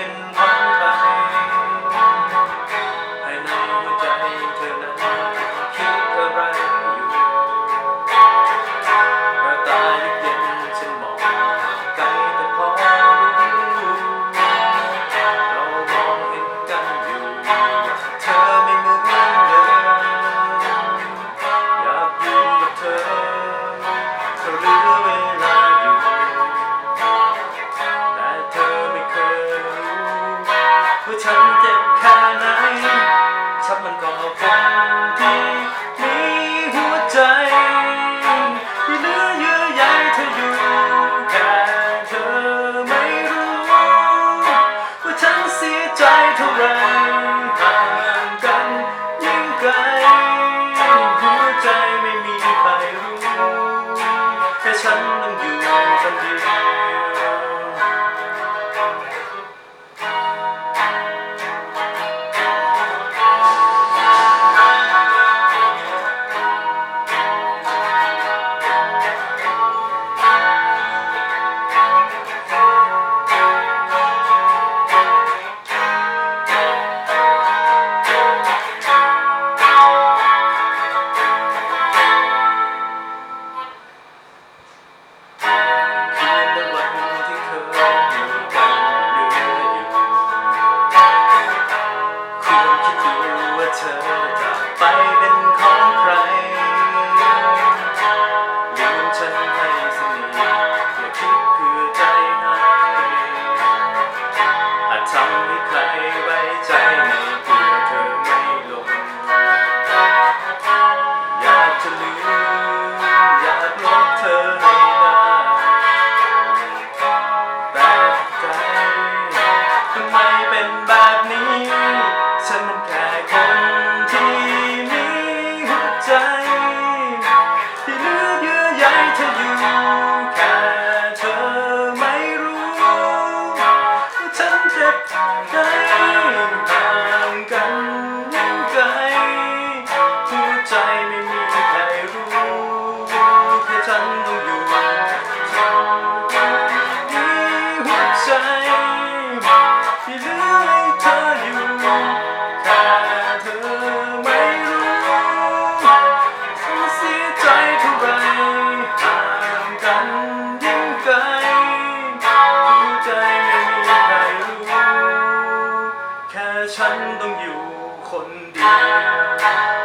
in my เธอกลัไปเป็นของใครลืมฉันให้ ฉันต้องอยู่คนเดียว